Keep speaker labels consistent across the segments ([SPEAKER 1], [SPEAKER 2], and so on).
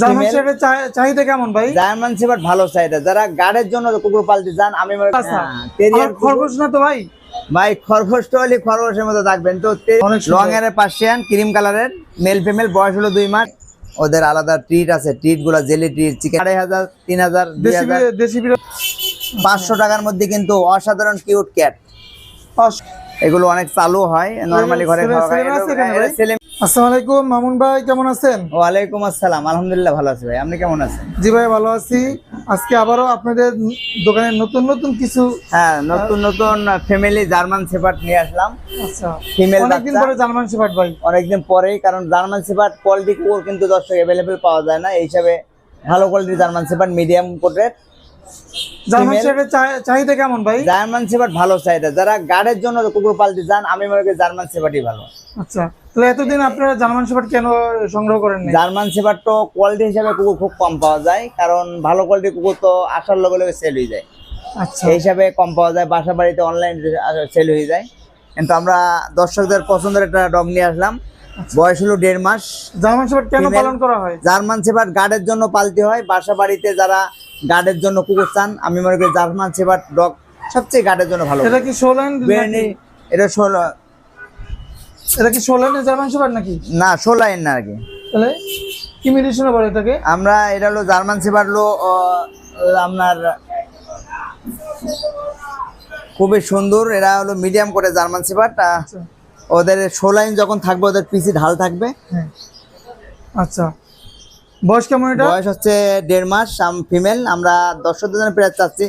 [SPEAKER 1] German শেফের চাহিদা কেমন ভাই?
[SPEAKER 2] জার্মান শেপার্ড ভালো চাহিদা। যারা গার্ডের জন্য কুকুর পালতে চান আমি করি-
[SPEAKER 1] আচ্ছা।
[SPEAKER 2] হ্যাঁ, terrier
[SPEAKER 1] আমার খরগোশ না তো ভাই?
[SPEAKER 2] কুকুর- ভাই খরগোশটা হলে খরগোশের মতো থাকবেন। তো লং এর পার্সিয়ান ক্রিম কালারের মেল ফিমেল বয়স হলো দুই মাস। ওদের আলাদা ট্রিট আছে। ট্রিটগুলা জেলি ট্রিট চিকেন আড়াই হাজার তিন হাজার পাঁচশো টাকার মধ্যে কিন্তু অসাধারণ কিউট ক্যাট এগুলো অনেক চালু হয় নর্মালি ঘরে খাওয়া হয়? ছেলে
[SPEAKER 1] আসসালামু আলাইকুম মামুন ভাই কেমন আছেন?
[SPEAKER 2] ওয়ালাইকুম আসসালাম আলহামদুলিল্লাহ ভালো আছি ভাই। আপনি কেমন আছেন?
[SPEAKER 1] জি ভাই ভালো আছি। আজকে আবারও আপনাদের দোকানে নতুন নতুন কিছু
[SPEAKER 2] হ্যাঁ নতুন নতুন ফ্যামিলি জার্মান শেপার্ড নিয়ে আসলাম।
[SPEAKER 1] আচ্ছা। অনেকদিন পরে জার্মান শেফার্ড ভাই।
[SPEAKER 2] অনেকদিন পরেই কারণ জার্মান শেপার্ড কোয়ালিটি কুকুর কিন্তু দর্শক অ্যাভেলেবেল পাওয়া যায় না। এই হিসাবে ভালো কোয়ালিটি জার্মান শেপার্ড মিডিয়াম কোটের
[SPEAKER 1] জার্মান
[SPEAKER 2] Female-
[SPEAKER 1] চাহিদা কেমন ভাই?
[SPEAKER 2] জার্মান শেপার্ড ভালো চাহিদা। যারা গার্ডের জন্য কুকুর পালতে চান আমি মনে করি জার্মান শেপার্ডই ভালো।
[SPEAKER 1] আচ্ছা তাহলে এতদিন আপনারা জার্মান শেফার্ড কেন সংগ্রহ করেন
[SPEAKER 2] জার্মান তো কোয়ালিটি হিসাবে কুকুর খুব কম পাওয়া যায় কারণ ভালো কোয়ালিটির কুকুর তো আসার লগে লগে সেল হয়ে যায়।
[SPEAKER 1] আচ্ছা।
[SPEAKER 2] হিসাবে কম পাওয়া যায় বাসা বাড়িতে অনলাইন সেল হয়ে যায়। কিন্তু আমরা দর্শকদের পছন্দের একটা ডগ নিয়ে আসলাম। বয়স হলো দেড় মাস।
[SPEAKER 1] জার্মান শেফার্ড কেন পালন করা হয়?
[SPEAKER 2] জার্মান শেপার্ড গার্ডের জন্য পালতে হয়। বাসা বাড়িতে যারা গার্ডের জন্য কুকুর চান আমি মনে করি জার্মান শেপার্ড ডগ সবচেয়ে গার্ডের জন্য ভালো।
[SPEAKER 1] এটা কি
[SPEAKER 2] এটা ষোলো
[SPEAKER 1] এটা কি সোল্যান্ডের জার্মান শেফার্ড নাকি?
[SPEAKER 2] না সোলার না আর কি।
[SPEAKER 1] তাহলে কি মেডিসিনে বলে এটাকে?
[SPEAKER 2] আমরা এটা হলো জার্মান সেবার হলো আপনার খুবই সুন্দর এরা হলো মিডিয়াম করে জার্মান শেপার্ড
[SPEAKER 1] আচ্ছা।
[SPEAKER 2] ওদের ষোলো লাইন যখন থাকবে ওদের পিসি ঢাল থাকবে।
[SPEAKER 1] হ্যাঁ। আচ্ছা। বয়স কেমন এটা?
[SPEAKER 2] বয়স হচ্ছে দেড় মাস ফিমেল আমরা দর্শকদের জন্য প্রায় চাচ্ছি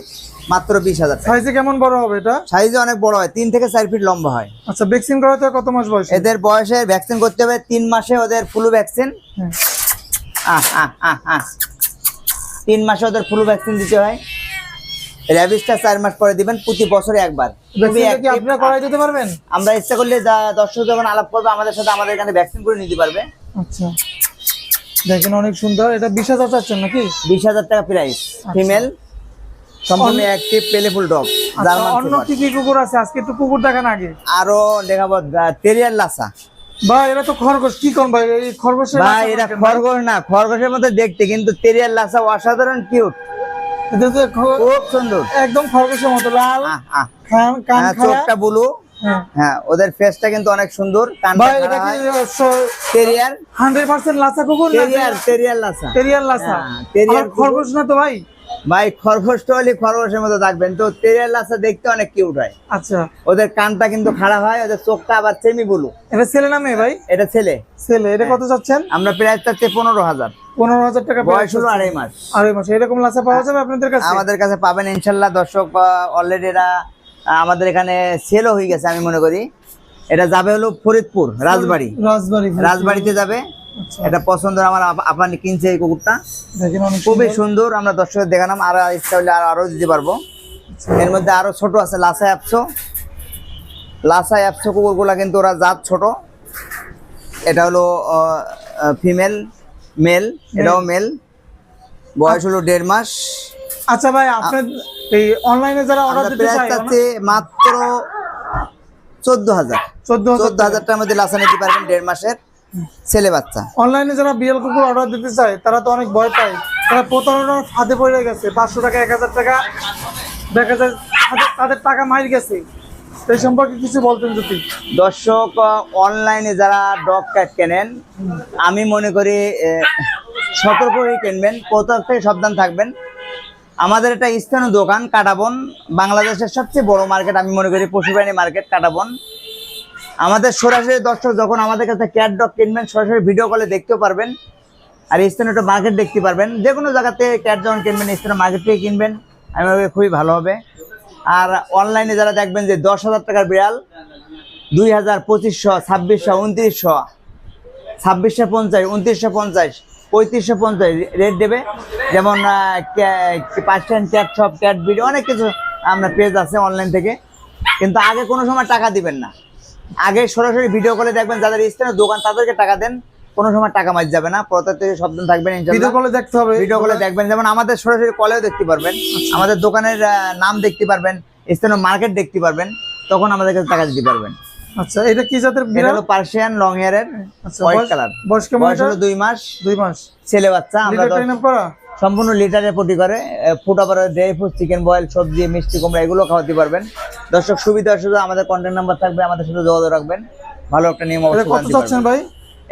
[SPEAKER 2] মাত্র বিশ হাজার
[SPEAKER 1] সাইজে কেমন বড় হবে এটা?
[SPEAKER 2] সাইজে অনেক বড় হয় তিন থেকে চার ফিট লম্বা হয়।
[SPEAKER 1] আচ্ছা ভ্যাকসিন করাতে কত মাস বয়স?
[SPEAKER 2] এদের বয়সে ভ্যাকসিন করতে হবে তিন মাসে ওদের ফ্লু ভ্যাকসিন। আহ, আহ, আহ, আহ। তিন মাসে ওদের ফ্লু ভ্যাকসিন দিতে হয়। র্যাবিসটা চার মাস পরে দিবেন প্রতি বছরে একবার।
[SPEAKER 1] আপনারা করাই দিতে পারবেন?
[SPEAKER 2] আমরা ইচ্ছা করলে দর্শক যখন আলাপ করবে আমাদের সাথে আমাদের এখানে ভ্যাকসিন করে নিতে পারবে।
[SPEAKER 1] আচ্ছা। দেখেন অনেক সুন্দর। এটা বিশ হাজার চাচ্ছেন নাকি?
[SPEAKER 2] বিশ হাজার টাকা প্রাইস ফিমেল সম্পূর্ণ অ্যাক্টিভ পেলেফুল ডগ
[SPEAKER 1] আচ্ছা, অন্য কি কি কুকুর আছে? আজকে একটু কুকুর দেখান আগে।
[SPEAKER 2] আরও দেখাবো তেরিয়ার লাসা।
[SPEAKER 1] ভাই তো খরগোশ কি কোন ভাই? এই খরগোশের
[SPEAKER 2] ভাই
[SPEAKER 1] ভাই?
[SPEAKER 2] খরগোশ না খরগোশের মতো দেখতে কিন্তু তেরিয়ার লাসা অসাধারণ কিউট খুব সুন্দর।
[SPEAKER 1] একদম খরগোশের মতো লাল। কান কান
[SPEAKER 2] হ্যাঁ, চোখটা বুলু।
[SPEAKER 1] হ্যাঁ।
[SPEAKER 2] হ্যাঁ ওদের ফেসটা কিন্তু অনেক সুন্দর
[SPEAKER 1] ভাই এটা কি লাসা কুকুর
[SPEAKER 2] লাসা
[SPEAKER 1] লাসা
[SPEAKER 2] হ্যাঁ,
[SPEAKER 1] খরগোশ না তো ভাই?
[SPEAKER 2] ভাই খরগোশটা হলে খরগোশের মতো থাকবেন। তো তেরিয়ার লাসা দেখতে অনেক কিউট হয়।
[SPEAKER 1] আচ্ছা।
[SPEAKER 2] ওদের কানটা কিন্তু খাড়া হয় ওদের চোখটা আবার সেমি বুলু
[SPEAKER 1] এটা ছেলে না মেয়ে ভাই?
[SPEAKER 2] এটা ছেলে।
[SPEAKER 1] ছেলে এটা কত চাচ্ছেন?
[SPEAKER 2] আমরা প্রাইস চাচ্ছি পনেরো হাজার।
[SPEAKER 1] পনেরো হাজার টাকা
[SPEAKER 2] বয়স হলো আড়াই মাস।
[SPEAKER 1] আড়াই মাস। এরকম লাসা পাওয়া যাবে আপনাদের কাছে?
[SPEAKER 2] আমাদের কাছে পাবেন ইনশাল্লাহ দর্শক অলরেডি এরা আমাদের এখানে সেলও হয়ে গেছে আমি মনে করি। এটা যাবে হলো ফরিদপুর রাজবাড়ি।
[SPEAKER 1] রাজবাড়ি
[SPEAKER 2] রাজবাড়িতে যাবে।
[SPEAKER 1] আচ্ছা।
[SPEAKER 2] এটা পছন্দ আমার আপা- আপানি কিনছে এই কুকুরটা। খুবই সুন্দর। আমরা দর্শকের দেখালাম আর ইচ্ছা হলে আর আরও দিতে পারব। এর মধ্যে আরও ছোট আছে লাসা অ্যাপসো। লাসা অ্যাপসো কুকুরগুলা কিন্তু ওরা জাত ছোট। এটা হলো ফিমেল মেল এটাও মেল বয়স হলো দেড় মাস।
[SPEAKER 1] আচ্ছা ভাই আপনার এই অনলাইনে যারা অর্ডার দিতে
[SPEAKER 2] প্রাইস
[SPEAKER 1] চায়
[SPEAKER 2] চাচ্ছি মাত্র চোদ্দ হাজার।
[SPEAKER 1] চোদ্দ
[SPEAKER 2] চোদ্দ হাজার টাকার মধ্যে লাসা নিতে পারবেন দেড় মাসের ছেলে বাচ্চা।
[SPEAKER 1] অনলাইনে যারা বিএল কুকুর অর্ডার দিতে চায় তারা তো অনেক ভয় পায়। তারা প্রতারণার ফাঁদে পড়ে গেছে। পাঁচশো টাকা এক হাজার টাকা দেখা যায় তাদের- টাকা মার গেছে। সেই সম্পর্কে কিছু বলতেন যদি।
[SPEAKER 2] দর্শক অনলাইনে যারা ডগ ক্যাট কেনেন আমি মনে করি সতর্ক হয়ে কিনবেন থেকে সাবধান থাকবেন। আমাদের একটা স্থানীয় দোকান, কাটাবন, বাংলাদেশের সবচেয়ে বড় মার্কেট, আমি মনে করি পশুপ্রাণী মার্কেট, কাটাবন। আমাদের সরাসরি দর্শক যখন আমাদের কাছে ক্যাট ডগ কিনবেন, সরাসরি ভিডিও কলে দেখতেও পারবেন। আর স্থানীয় একটা মার্কেট দেখতে পারবেন। যে কোনো জায়গাতে ক্যাট যখন কিনবেন স্থানীয় মার্কেট থেকে কিনবেন, আমি খুবই ভালো হবে। আর অনলাইনে যারা দেখবেন যে দশ হাজার টাকার বিড়াল, দুই হাজার পঁচিশশো, ছাব্বিশশো, উনত্রিশশো, ছাব্বিশশো পঞ্চাশ, উনত্রিশশো পঞ্চাশ পঁয়ত্রিশশো পঞ্চাশ রেট দেবে। যেমন percent cat shop cat video অনেক কিছু আমরা পেজ আছে অনলাইন থেকে। কিন্তু আগে কোনো সময় টাকা দিবেন না। আগে সরাসরি ভিডিও কলে দেখবেন যাদের স্থানীয় দোকান তাদেরকে টাকা দেন। কোনো সময় টাকা মার যাবে না। প্রত্যেক থেকে সাবধান থাকবেন
[SPEAKER 1] ভিডিও কলে দেখতে হবে।
[SPEAKER 2] ভিডিও কলে দেখবেন। যেমন আমাদের সরাসরি কলেও দেখতে পারবেন। আমাদের দোকানের নাম দেখতে পারবেন। স্থানীয় মার্কেট দেখতে পারবেন। তখন আমাদের কাছে টাকা দিতে পারবেন।
[SPEAKER 1] আচ্ছা এটা কি জাতের
[SPEAKER 2] এটা হলো পার্সিয়ান লং হেয়ারের
[SPEAKER 1] আচ্ছা
[SPEAKER 2] হোয়াইট কালার
[SPEAKER 1] বয়স কেমন
[SPEAKER 2] বয়স হলো দুই মাস।
[SPEAKER 1] দুই মাস।
[SPEAKER 2] ছেলে বাচ্চা আমরা
[SPEAKER 1] ট্রেন করা?
[SPEAKER 2] সম্পূর্ণ লিটারে পটি করে ফুটা পরে ড্রাই ফ্রুট চিকেন বয়েল সবজি মিষ্টি কুমড়া এগুলো খাওয়াতে পারবেন। দর্শক সুবিধা অসুবিধা আমাদের কন্ট্যাক্ট নাম্বার থাকবে আমাদের সাথে যোগাযোগ রাখবেন। ভালো একটা নিয়ম অবশ্যই
[SPEAKER 1] কত চাচ্ছেন ভাই?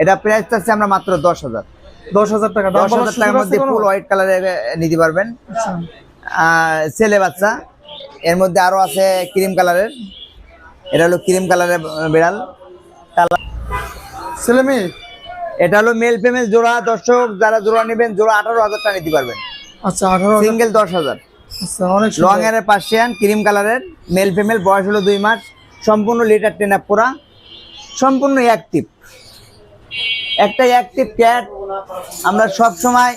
[SPEAKER 2] এটা প্রাইস চাচ্ছি আমরা মাত্র দশ হাজার।
[SPEAKER 1] দশ হাজার টাকা। দাম
[SPEAKER 2] দশ
[SPEAKER 1] বলার
[SPEAKER 2] হাজার
[SPEAKER 1] সুযোগ
[SPEAKER 2] টাকার মধ্যে ফুল হোয়াইট কালারের নিতে পারবেন।
[SPEAKER 1] আচ্ছা।
[SPEAKER 2] ছেলে বাচ্চা এর মধ্যে আরও আছে ক্রিম কালারের এটা হলো ক্রিম কালারের বিড়াল।
[SPEAKER 1] ছেলে মেয়ে?
[SPEAKER 2] এটা হলো মেল ফিমেল জোড়া। দর্শক যারা জোড়া নেবেন জোড়া আঠারো হাজার টাকা নিতে পারবেন।
[SPEAKER 1] আচ্ছা আঠারো
[SPEAKER 2] সিঙ্গেল দশ হাজার।
[SPEAKER 1] আচ্ছা অনেক
[SPEAKER 2] লং। এর পার্সিয়ান ক্রিম কালারের মেল ফিমেল বয়স হলো দুই মাস। সম্পূর্ণ লিটার টেন আপ পুরা সম্পূর্ণ অ্যাক্টিভ একটা অ্যাক্টিভ ক্যাট আমরা সব সময়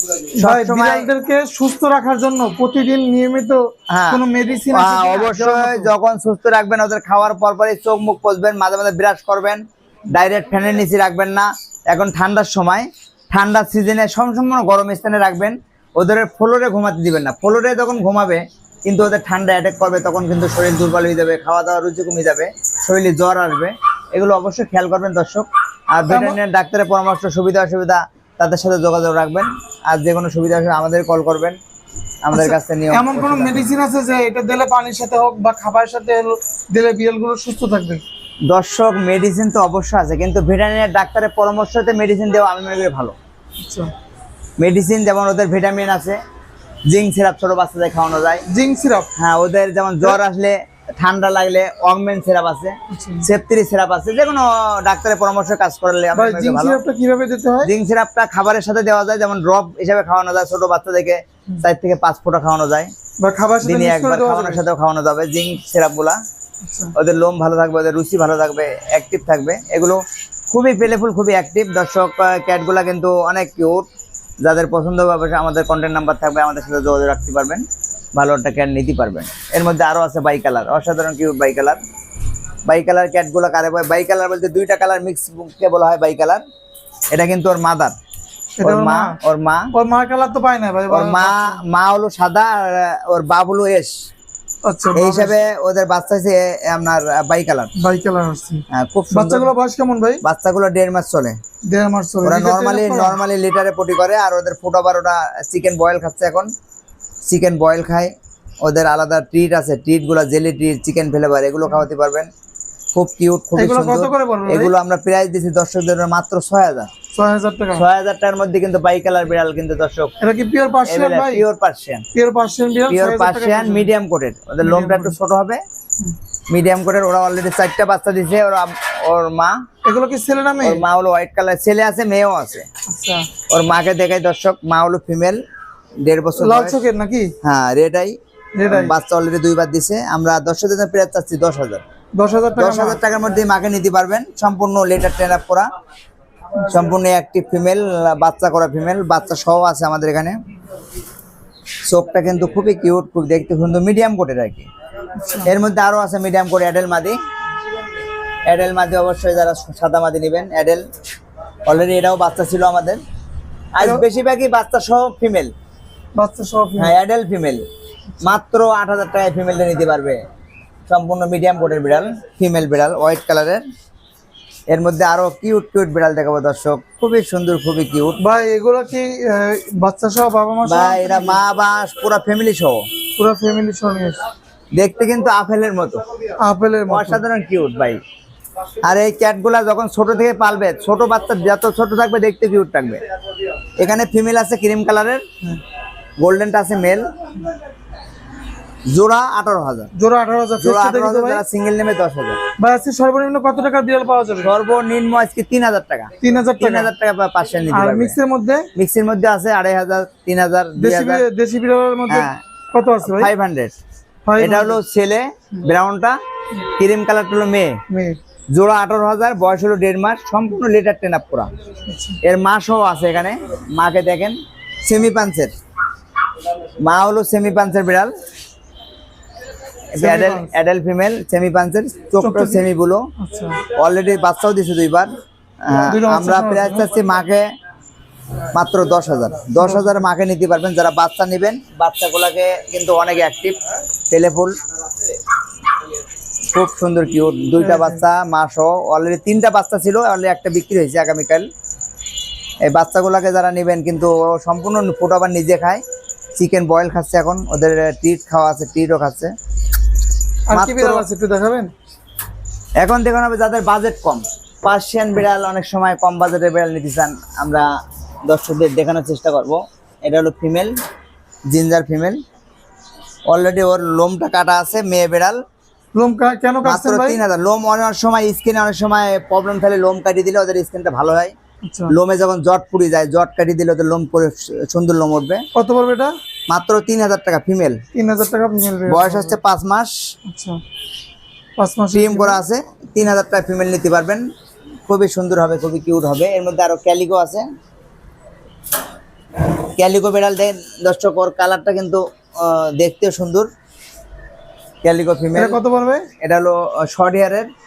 [SPEAKER 1] বিড়ালদেরকে সুস্থ রাখার জন্য প্রতিদিন নিয়মিত
[SPEAKER 2] হ্যাঁ।
[SPEAKER 1] কোনো মেডিসিন
[SPEAKER 2] অবশ্যই যখন সুস্থ রাখবেন ওদের খাওয়ার পর চোখ মুখ পচবেন মাঝে মাঝে ব্রাশ করবেন ডাইরেক্ট ফ্যানের নিচে রাখবেন না। এখন ঠান্ডার সময় ঠান্ডার সিজনে সম্পূর্ণ গরম স্থানে রাখবেন ওদের ফ্লোরে ঘুমাতে দিবেন না। ফ্লোরে যখন ঘুমাবে কিন্তু ওদের ঠান্ডা অ্যাটাক করবে তখন কিন্তু শরীর দুর্বল হয়ে যাবে খাওয়া দাওয়া রুচি কমে যাবে শরীরে জ্বর আসবে। এগুলো অবশ্যই খেয়াল করবেন দর্শক। আর ভেটেরিনারি ডাক্তারের পরামর্শ সুবিধা অসুবিধা তাদের সাথে যোগাযোগ রাখবেন। আর যে কোনো সুবিধা অসুবিধা আমাদের কল করবেন। আমাদের কাছ থেকে নিয়ম
[SPEAKER 1] এমন কোনো মেডিসিন আছে যে এটা দিলে পানির সাথে হোক বা খাবারের সাথে দিলে বিড়ালগুলো সুস্থ থাকবে?
[SPEAKER 2] দর্শক মেডিসিন তো অবশ্যই আছে কিন্তু ভেটেরিনারি ডাক্তারের পরামর্শতে মেডিসিন দেওয়া আমি মনে করি ভালো।
[SPEAKER 1] আচ্ছা।
[SPEAKER 2] মেডিসিন যেমন ওদের ভিটামিন আছে জিঙ্ক সিরাপ ছোট বাচ্চাদের খাওয়ানো যায়।
[SPEAKER 1] জিঙ্ক সিরাপ
[SPEAKER 2] হ্যাঁ ওদের যেমন জ্বর আসলে ঠান্ডা লাগলে অগমেন্ট সিরাপ আছে সেপ্তিরি সিরাপ আছে যে কোনো ডাক্তারের পরামর্শে কাজ করলে
[SPEAKER 1] কীভাবে দিতে হয়?
[SPEAKER 2] জিঙ্ক সিরাপটা খাবারের সাথে দেওয়া যায় যেমন ড্রপ হিসাবে খাওয়ানো যায় ছোট বাচ্চাদেরকে চার থেকে পাঁচ ফোঁটা খাওয়ানো যায়। দিনে একবার খাওয়ানোর সাথেও খাওয়ানো যাবে জিঙ্ক সিরাপগুলা
[SPEAKER 1] আচ্ছা।
[SPEAKER 2] ওদের লোম ভালো থাকবে ওদের রুচি ভালো থাকবে অ্যাক্টিভ থাকবে। এগুলো খুবই পেলেফুল খুবই অ্যাক্টিভ দর্শক ক্যাটগুলা কিন্তু অনেক কিউট যাদের পছন্দ হবে আমাদের কন্ট্যাক্ট নাম্বার থাকবে আমাদের সাথে যোগাযোগ রাখতে পারবেন। ভালো একটা ক্যাট নিতে পারবেন। এর মধ্যে আরও আছে বাই কালার অসাধারণ cute bi colour bi colour ক্যাটগুলো কারে বলে? বাই কালার বলতে দুইটা কালার মিক্স কে বলা হয় বাই কালার এটা কিন্তু ওর মাদার ওর মা? ওর মা।
[SPEAKER 1] ওর কালার তো পায় না ভাই
[SPEAKER 2] ওর মা মা হলো সাদা আর ওর বাপ হলো এস
[SPEAKER 1] আচ্ছা
[SPEAKER 2] এই হিসাবে ওদের বাচ্চা হচ্ছে আপনার বাই কালার
[SPEAKER 1] বাই কালার
[SPEAKER 2] খুব সুন্দর।
[SPEAKER 1] বাচ্চাগুলো বয়স কেমন ভাই?
[SPEAKER 2] বাচ্চাগুলো দেড় মাস চলে।
[SPEAKER 1] দেড় মাস চলে।
[SPEAKER 2] ওরা নর্মালি
[SPEAKER 1] ট্রেন আপ করা?
[SPEAKER 2] নর্মালি লিটারে পটি করে আর ওদের ফুট ওরা চিকেন বয়েল খাচ্ছে এখন। চিকেন বয়েল খায়। ওদের আলাদা ট্রিট আছে। ট্রিটগুলো জেলি ট্রিট চিকেন ফ্লেভার এগুলো খাওয়াতে পারবেন। খুব কিউট খুব
[SPEAKER 1] এগুলো
[SPEAKER 2] সুন্দর? এগুলো আমরা প্রাইস দিচ্ছি দর্শকদের মাত্র ছয় হাজার।
[SPEAKER 1] ছয় হাজার টাকা।
[SPEAKER 2] ছয় হাজার টাকার মধ্যে কিন্তু বাই কালার বিড়াল কিন্তু দর্শক
[SPEAKER 1] এটা কি পিওর পার্সিয়ান ভাই?
[SPEAKER 2] পিওর পার্সিয়ান
[SPEAKER 1] পিওর পার্সিয়ান বিড়াল
[SPEAKER 2] পিওর পার্সিয়ান মিডিয়াম কোটের ওদের লোমটা একটু ছোট হবে। মিডিয়াম কোটের ওরা অলরেডি চারটা বাচ্চা দিছে। ওর ওর মা।
[SPEAKER 1] এগুলো কি ছেলে না মেয়ে?
[SPEAKER 2] মা হলো হোয়াইট কালার ছেলে আছে মেয়েও আছে।
[SPEAKER 1] আচ্ছা।
[SPEAKER 2] ওর মাকে দেখাই দর্শক মা হলো ফিমেল দেড় বছর
[SPEAKER 1] লাল চোখের নাকি?
[SPEAKER 2] হ্যাঁ রেডাই
[SPEAKER 1] Red eye।
[SPEAKER 2] বাচ্চা অলরেডি দুইবার দিছে। আমরা দর্শকদের জন্য প্রায় চাচ্ছি দশ হাজার।
[SPEAKER 1] দশ হাজার
[SPEAKER 2] দশ হাজার টাকার মধ্যে মাকে নিতে পারবেন। সম্পূর্ণ লেটার ট্রেন আপ করা। সম্পূর্ণ অ্যাক্টিভ ফিমেল বাচ্চা করা ফিমেল বাচ্চা সহ আছে আমাদের এখানে। চোখটা কিন্তু খুবই কিউট খুব দেখতে সুন্দর মিডিয়াম কোটের আর কি। এর মধ্যে আরও আছে মিডিয়াম কোট অ্যাডেল মাদি। অ্যাডেল মাদি অবশ্যই যারা সাদা মাদি নেবেন। অ্যাডেল অলরেডি এটাও বাচ্চা ছিল আমাদের। আজ বেশিরভাগই বাচ্চা সহ ফিমেল
[SPEAKER 1] বাচ্চা সব
[SPEAKER 2] হ্যাঁ অ্যাডাল্ট ফিমেল মাত্র আট হাজার টাকায় ফিমেলটা নিতে পারবে। সম্পূর্ণ মিডিয়াম কোটের বিড়াল ফিমেল বিড়াল হোয়াইট কালারের এর। মধ্যে আরও কিউট কিউট বিড়াল দেখাবো দর্শক। খুবই সুন্দর খুবই কিউট
[SPEAKER 1] ভাই এগুলো কি বাচ্চা সহ বাবা মা সহ?
[SPEAKER 2] এরা মা বা পুরো ফ্যামিলি সহ।
[SPEAKER 1] পুরো ফ্যামিলি সহ
[SPEAKER 2] দেখতে কিন্তু আপেলের মতো।
[SPEAKER 1] আপেলের মতো।
[SPEAKER 2] অসাধারণ কিউট ভাই। আর এই ক্যাটগুলা যখন ছোট থেকে পালবে ছোট বাচ্চা যত ছোট থাকবে দেখতে কিউট থাকবে। এখানে ফিমেল আছে ক্রিম কালারের গোল্ডেনটা আছে মেল জোড়া আঠারো হাজার।
[SPEAKER 1] জোড়া আঠারো হাজার।
[SPEAKER 2] জোড়া আঠারো হাজার সিঙ্গেল নেমে দশ হাজার।
[SPEAKER 1] ভাই আজকে সর্বনিম্ন কত টাকা বিড়াল পাওয়া যাবে?
[SPEAKER 2] সর্বনিম্ন আজকে তিন হাজার টাকা।
[SPEAKER 1] তিন হাজার
[SPEAKER 2] তিন হাজার টাকা বা পাঁচশো
[SPEAKER 1] আর মিক্সের মধ্যে?
[SPEAKER 2] মিক্সির মধ্যে আছে আড়াই হাজার তিন হাজার
[SPEAKER 1] দেশি বিড়ালের মধ্যে
[SPEAKER 2] হ্যাঁ।
[SPEAKER 1] কত আছে
[SPEAKER 2] ফাইভ হান্ড্রেড এটা হলো ছেলে ব্রাউনটা ক্রিম কালারটা হলো মেয়ে।
[SPEAKER 1] মেয়ে।
[SPEAKER 2] জোড়া আঠারো হাজার বয়স হলো দেড় মাস। সম্পূর্ণ লেটার টেন আপ করা। এর মাসও আছে এখানে। মাকে দেখেন। সেমি পাঞ্চের মা হলো সেমি পাঞ্চের বিড়াল অ্যাডেল ফিমেল সেমি পাঞ্চের চোখটা সেমি বুলো অলরেডি বাচ্চাও দিছে দুইবার।
[SPEAKER 1] বাচ্চা
[SPEAKER 2] আমরা
[SPEAKER 1] আছে।
[SPEAKER 2] চাচ্ছি মাকে মাত্র দশ হাজার। দশ হাজার মাকে নিতে পারবেন যারা বাচ্চা নেবেন। বাচ্চাগুলাকে কিন্তু অনেক অ্যাক্টিভ টেলেফুল খুব সুন্দর কিউট দুইটা বাচ্চা মা সহ। অলরেডি তিনটা বাচ্চা ছিল অলরেডি একটা বিক্রি হয়েছে আগামীকাল। এই বাচ্চাগুলোকে যারা নেবেন কিন্তু সম্পূর্ণ ফুট আবার নিজে খায়। চিকেন বয়েল খাচ্ছে এখন। ওদের ট্রিট খাওয়া আছে ট্রিটও খাচ্ছে।
[SPEAKER 1] একটু দেখাবেন?
[SPEAKER 2] এখন দেখুন হবে যাদের বাজেট কম। পার্সিয়ান বিড়াল অনেক সময় কম বাজেটের বিড়াল নিতে চান। আমরা দর্শকদের দেখানোর চেষ্টা করব। এটা হলো ফিমেল জিঞ্জার ফিমেল অলরেডি ওর লোমটা কাটা আছে মেয়ে বিড়াল।
[SPEAKER 1] লোম কেন কাটছেন ভাই?
[SPEAKER 2] তিন হাজার। লোম অনেক সময় স্কিনে অনেক সময় প্রবলেম থাকলে লোম কাটিয়ে দিলে ওদের স্কিনটা ভালো হয়। লোমে যখন জট পুড়ে যায় জট কাটি দিলে তো লোম করে সুন্দর লোম উঠবে।
[SPEAKER 1] কত পড়বে এটা?
[SPEAKER 2] মাত্র তিন হাজার টাকা ফিমেল
[SPEAKER 1] তিন হাজার টাকা ফিমেল
[SPEAKER 2] বয়স হচ্ছে পাঁচ মাস।
[SPEAKER 1] আচ্ছা। পাঁচ মাস
[SPEAKER 2] ট্রিম করা আছে। তিন হাজার টাকা ফিমেল নিতে পারবেন। খুবই সুন্দর হবে খুবই কিউট হবে। এর মধ্যে আরও ক্যালিকো আছে। ক্যালিকো বেড়াল দেন দর্শক ওর কালারটা কিন্তু দেখতেও সুন্দর। ক্যালিকো ফিমেল
[SPEAKER 1] কত পড়বে?
[SPEAKER 2] এটা হলো শর্ট হেয়ারের
[SPEAKER 1] আচ্ছা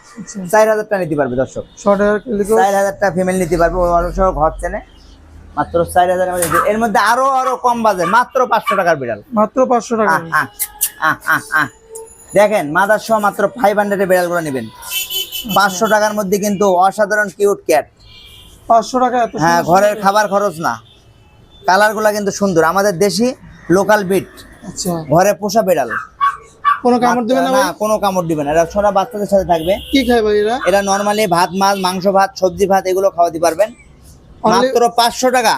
[SPEAKER 2] চার হাজার টাকা নিতে পারবে দর্শক। চার হাজার টাকা ফিমেল নিতে পারবে অনেক ঘর চেনে। মাত্র চার হাজার এর মধ্যে আরও আরও কম বাজে মাত্র পাঁচশো টাকার বিড়াল।
[SPEAKER 1] মাত্র পাঁচশো টাকা।
[SPEAKER 2] দেখেন মাদার সহ মাত্র ফাইভ হান্ড্রেডের বিড়ালগুলো নেবেন। পাঁচশো টাকার মধ্যে কিন্তু অসাধারণ কিউট ক্যাট
[SPEAKER 1] পাঁচশো টাকা
[SPEAKER 2] হ্যাঁ ঘরের খাবার খরচ না। কালারগুলো কিন্তু সুন্দর। আমাদের দেশি লোকাল বিট
[SPEAKER 1] আচ্ছা।
[SPEAKER 2] ঘরে পোষা বিড়াল।
[SPEAKER 1] কোনো কামড় দেবে না
[SPEAKER 2] না কোনো কামড় দিবে না। এরা ছোটা বাচ্চাদের সাথে থাকবে।
[SPEAKER 1] কি খায় ভাই এরা?
[SPEAKER 2] এরা নর্মালি ভাত মাছ মাংস ভাত সবজি ভাত এগুলো খাওয়াতে পারবেন। মাত্র পাঁচশো টাকা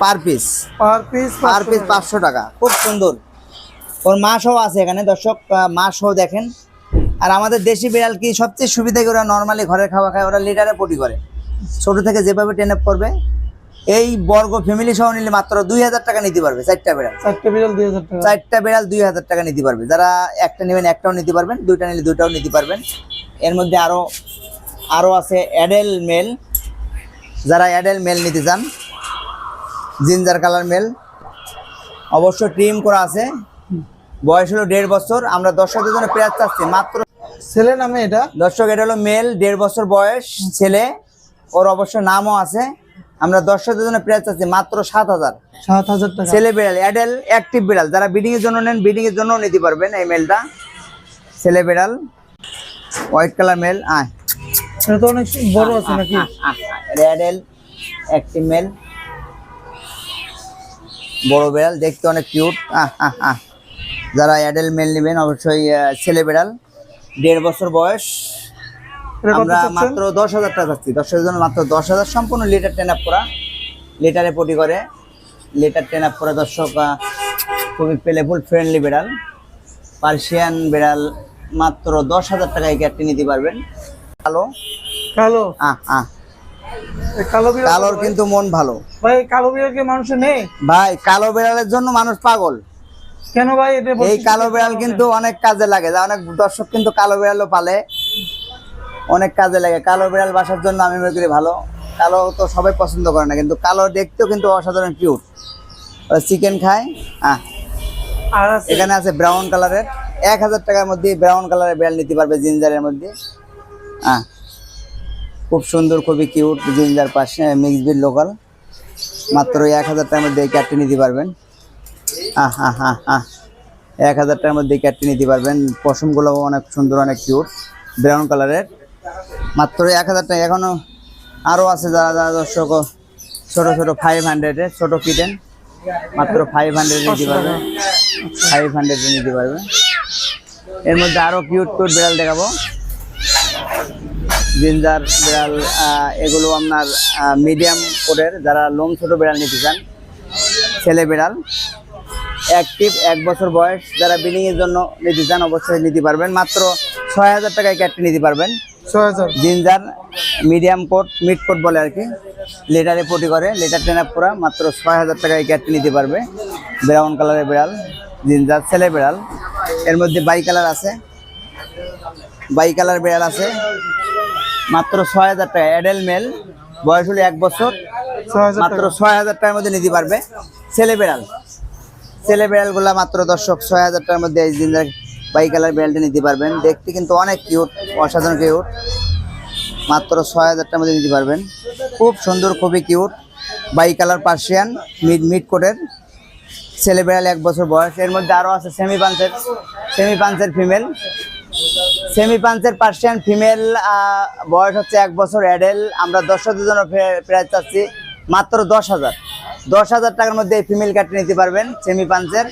[SPEAKER 2] per piece
[SPEAKER 1] per piece
[SPEAKER 2] per piece পাঁচশো টাকা। খুব সুন্দর। ওর মাসও আছে এখানে দর্শক মাসও দেখেন। আর আমাদের দেশি বিড়াল কি সবচেয়ে সুবিধা ওরা নর্মালি ঘরের খাওয়া খায়? ওরা লিটারে পটি করে। ছোট থেকে যেভাবে টেন আপ করবে এই বর্গ ফ্যামিলি সহ নিলে মাত্র দুই হাজার টাকা নিতে পারবে চারটা বিড়াল।
[SPEAKER 1] চারটা বিড়াল দুই হাজার টাকা।
[SPEAKER 2] চারটা বিড়াল দুই হাজার টাকা নিতে পারবে। যারা একটা নেবেন একটাও নিতে পারবেন দুইটা নিলে দুইটাও নিতে পারবেন। এর মধ্যে আরও আরও আছে অ্যাডেল মেল। যারা অ্যাডেল মেল নিতে চান জিঞ্জার কালার মেল। অবশ্য ট্রিম করা আছে। বয়স হলো দেড় বছর। আমরা দর্শকদের জন্য পেঁয়াজ চাচ্ছি মাত্র
[SPEAKER 1] ছেলে নামে এটা?
[SPEAKER 2] দর্শক এটা হলো মেল দেড় বছর বয়স ছেলে। ওর অবশ্য নামও আছে। আমরা দর্শকদের জন্য পেঁয়াজ চাচ্ছি মাত্র সাত হাজার।
[SPEAKER 1] সাত হাজার
[SPEAKER 2] ছেলে বিড়াল অ্যাডেল অ্যাক্টিভ বিড়াল যারা ব্রিডিং এর জন্য নেন ব্রিডিং এর জন্য নিতে পারবেন এই মেলটা ছেলে বিড়াল হোয়াইট কালার মেল আয়।
[SPEAKER 1] এটা তো অনেক বড় আছে নাকি?
[SPEAKER 2] অ্যাডেল অ্যাক্টিভ মেল বড় বিড়াল দেখতে অনেক কিউট আহ আহ আহ। যারা অ্যাডেল মেল নেবেন অবশ্যই ছেলে বিড়াল দেড় বছর বয়স। আমরা মাত্র দশ হাজার টাকা জন্য মাত্র দশ হাজার সম্পূর্ণ লিটার টেন আপ করা। লিটারে পটি করে। লিটার টেন আপ করা দর্শক খুবই প্লেফুল ফ্রেন্ডলি বিড়াল। পার্সিয়ান বিড়াল মাত্র দশ হাজার ক্যাটটি নিতে পারবেন। কালো?
[SPEAKER 1] কালো?
[SPEAKER 2] আহ আহ।
[SPEAKER 1] এই কালো বিড়াল
[SPEAKER 2] কালোর কিন্তু মন ভালো।
[SPEAKER 1] ভাই কালো বিড়াল কি মানুষের নেই?
[SPEAKER 2] ভাই কালো বিড়ালের জন্য মানুষ পাগল।
[SPEAKER 1] কেন ভাই
[SPEAKER 2] এই কালো বিড়াল কিন্তু অনেক কাজে লাগে। যা অনেক দর্শক কিন্তু কালো বিড়ালও পালে। অনেক কাজে লাগে। কালো বিড়াল বাসার জন্য আমি মনে করি ভালো। কালো তো সবাই পছন্দ করে না কিন্তু কালো দেখতেও কিন্তু অসাধারণ কিউট চিকেন খায় হ্যাঁ
[SPEAKER 1] আর
[SPEAKER 2] এখানে আছে ব্রাউন কালারের এক হাজার টাকার মধ্যে ব্রাউন কালারের বিড়াল নিতে পারবে জিঞ্জারের মধ্যে। হ্যাঁ খুব সুন্দর খুবই কিউট জিঞ্জার পাশে মিক্স বিট লোকাল মাত্র এক হাজার টাকার মধ্যে এই ক্যাটটি নিতে পারবেন। হ্যাঁ হ্যাঁ হ্যাঁ হ্যাঁ এক হাজার টাকার মধ্যে এই ক্যাটটি নিতে পারবেন। পশমগুলো অনেক সুন্দর অনেক কিউট ব্রাউন কালারের মাত্র এক হাজার টাকা। এখনও আরও আছে যারা যারা দর্শক ছোটো ছোটো ফাইভ হান্ড্রেডের ছোটো কিটেন, মাত্র ফাইভ হান্ড্রেড নিতে পারবে। ফাইভ হান্ড্রেড নিতে পারবে। এর মধ্যে আরও কিউট কিউট বিড়াল দেখাবো। জিঞ্জার বিড়াল এগুলো আপনার মিডিয়াম কোটের যারা লোম ছোট বিড়াল নিতে চান, ছেলে বিড়াল অ্যাক্টিভ এক বছর বয়স, যারা বিলিং এর জন্য নিতে চান, অবশ্যই নিতে পারবেন। মাত্র ছয় হাজার টাকায় ক্যাটটি নিতে পারবেন। Ginger medium coat mid coat বলে আর কি। লিটারে পটি করে লিটার টেন আপ করা মাত্র ছয় হাজার টাকায় ক্যাটটি নিতে পারবে। ব্রাউন কালারের বিড়াল জিঞ্জার ছেলে বিড়াল। এর মধ্যে বাই কালার আছে। বাই কালার বিড়াল আছে। মাত্র ছয় হাজার টাকা অ্যাডেল মেল বয়স হলো এক বছর। মাত্র ছয় হাজার টাকার মধ্যে নিতে পারবে। ছেলে বিড়াল। ছেলে বিড়ালগুলা মাত্র দর্শক ছয় হাজার টাকার মধ্যে এই জিঞ্জার বাই কালার বিড়ালটা নিতে পারবেন। দেখতে কিন্তু অনেক কিউট অসাধারণ কিউট মাত্র ছয় হাজার টাকার মধ্যে নিতে পারবেন। খুব সুন্দর, খুবই cute bi colour Persian, mid mid কোটের। ছেলে বিড়াল এক বছর বয়স। এর মধ্যে আরও আছে সেমি পাঞ্চের সেমি পাঞ্চের ফিমেল সেমি পাঞ্চের পার্সিয়ান ফিমেল বয়স হচ্ছে এক বছর অ্যাডেল আমরা দর্শকদের জন্য প্রাইস চাচ্ছি মাত্র দশ হাজার। দশ হাজার টাকার মধ্যে এই ফিমেল কাটটি নিতে পারবেন সেমি পাঞ্চের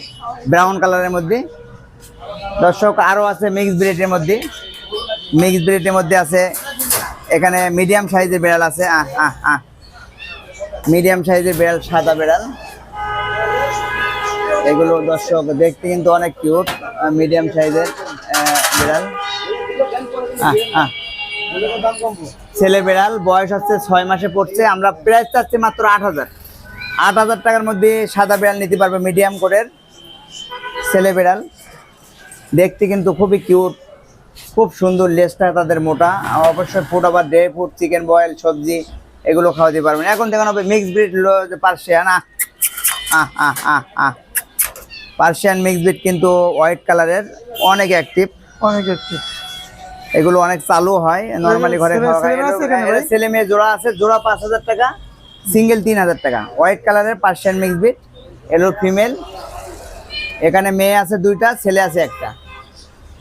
[SPEAKER 2] ব্রাউন কালারের মধ্যে। দর্শক আরও আছে মিক্স ব্রিডের মধ্যে। মিক্স ব্রিডের মধ্যে আছে, এখানে মিডিয়াম সাইজের বিড়াল আছে। আহ আহ আহ। মিডিয়াম সাইজের বিড়াল, সাদা বিড়াল। এগুলো দর্শক, দেখতে কিন্তু অনেক কিউট মিডিয়াম সাইজের বিড়াল। ছেলে বিড়াল, বয়স হচ্ছে ছয় মাসে পড়ছে, আমরা প্রাইস চাচ্ছি মাত্র আট হাজার। আট হাজার টাকার মধ্যে সাদা বিড়াল নিতে পারবে মিডিয়াম কোটের ছেলে বিড়াল। দেখতে কিন্তু খুবই কিউট খুব সুন্দর লেসটা তাদের মোটা। অবশ্যই ফুড আবার ড্রাই ফুড চিকেন বয়েল সবজি এগুলো খাওয়াতে পারবেন। এখন দেখুন হবে mix breed Persian ah ah ah ah ah. Persian mix breed কিন্তু হোয়াইট কালারের অনেক অ্যাক্টিভ
[SPEAKER 1] অনেক একটু
[SPEAKER 2] এগুলো অনেক চালু হয় নর্মালি ঘরে
[SPEAKER 1] ছেলে-
[SPEAKER 2] এগুলো- মেয়ে জোড়া আছে জোড়া পাঁচ হাজার টাকা সিঙ্গেল তিন হাজার টাকা। হোয়াইট কালারের পার্সিয়ান মিক্স ব্রিড এলো ফিমেল এখানে মেয়ে আছে দুইটা ছেলে আছে একটা।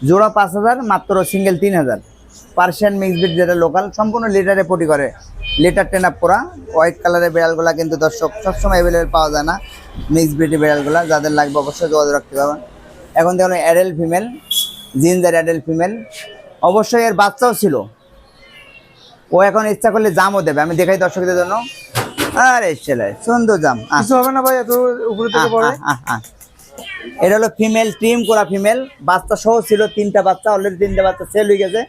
[SPEAKER 2] জোড়া পাঁচ হাজার মাত্র সিঙ্গেল তিন হাজার। পার্সিয়ান মিক্স ব্রিড যেটা লোকাল সম্পূর্ণ লিটারে পটি করে। লিটার টেন আপ করা। হোয়াইট কালারের বিড়ালগুলা কিন্তু দর্শক সবসময় অ্যাভেলেবেল পাওয়া যায় না। মিক্স ব্রিডের বিড়ালগুলা যাদের লাগবে অবশ্যই যোগাযোগ রাখতে পারবেন। এখন দেখুন adult female ginger adult female অবশ্যই এর বাচ্চাও ছিল। ও এখন ইচ্ছা করলে জামও দেবে। আমি দেখাই দর্শকদের জন্য। আরে ছেলে সুন্দর জাম।
[SPEAKER 1] কিছু হবে না ভাই এত উপরে থেকে পড়ে।
[SPEAKER 2] এটা হলো ফিমেল ট্রিম করা ফিমেল বাচ্চা সহ ছিল তিনটা বাচ্চা অলরেডি তিনটা বাচ্চা সেল হয়ে গেছে।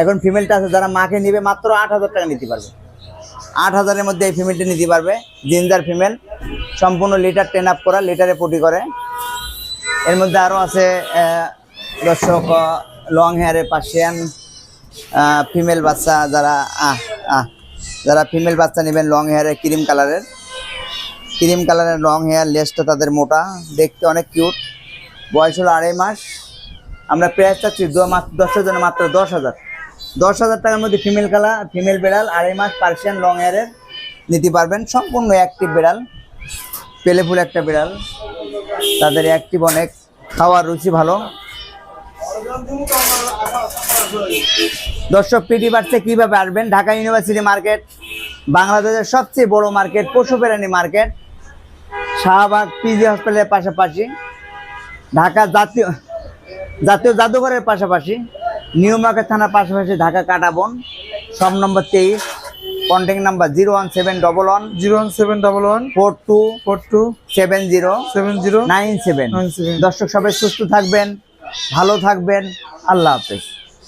[SPEAKER 2] এখন ফিমেলটা আছে, যারা মাকে নিবে মাত্র আট হাজার টাকা নিতে পারবে। আট হাজারের মধ্যে এই ফিমেলটা নিতে পারবে। জিঞ্জার ফিমেল সম্পূর্ণ লিটার টেন আপ করা লিটারে পটি করে। এর মধ্যে আরও আছে দর্শক লং হেয়ারে পার্সিয়ান ফিমেল বাচ্চা যারা, আহ আহ, যারা ফিমেল বাচ্চা নেবেন লং হেয়ারে ক্রিম কালারের ক্রিম কালারের লং হেয়ার লেসটা তাদের মোটা, দেখতে অনেক কিউট। বয়স হলো আড়াই মাস। আমরা প্রাইস চাচ্ছি দু মাস দশের জন্য মাত্র দশ হাজার। দশ হাজার টাকার মধ্যে ফিমেল কালার ফিমেল বিড়াল, আড়াই মাস পার্সিয়ান লং হেয়ারের নিতে পারবেন। সম্পূর্ণ অ্যাক্টিভ বিড়াল। পেলেফুল একটা বিড়াল। তাদের অ্যাক্টিভ অনেক। খাওয়ার রুচি ভালো। দর্শক পিটি বাড়ছে কীভাবে আসবেন? ঢাকা ইউনিভার্সিটি মার্কেট বাংলাদেশের সবচেয়ে বড় মার্কেট পশু প্রাণী মার্কেট শাহবাগ পিজি হসপিটালের পাশাপাশি ঢাকা জাতীয় জাতীয় জাদুঘরের পাশাপাশি নিউ মার্কেট থানার পাশাপাশি ঢাকা কাটাবন সব নম্বর তেইশ contact number zero one seven double one
[SPEAKER 1] zero one seven double one
[SPEAKER 2] four two
[SPEAKER 1] four two
[SPEAKER 2] seven zero
[SPEAKER 1] seven zero
[SPEAKER 2] nine seven.
[SPEAKER 1] Nine seven.
[SPEAKER 2] দর্শক সবাই সুস্থ থাকবেন ভালো থাকবেন আল্লাহ হাফেজ।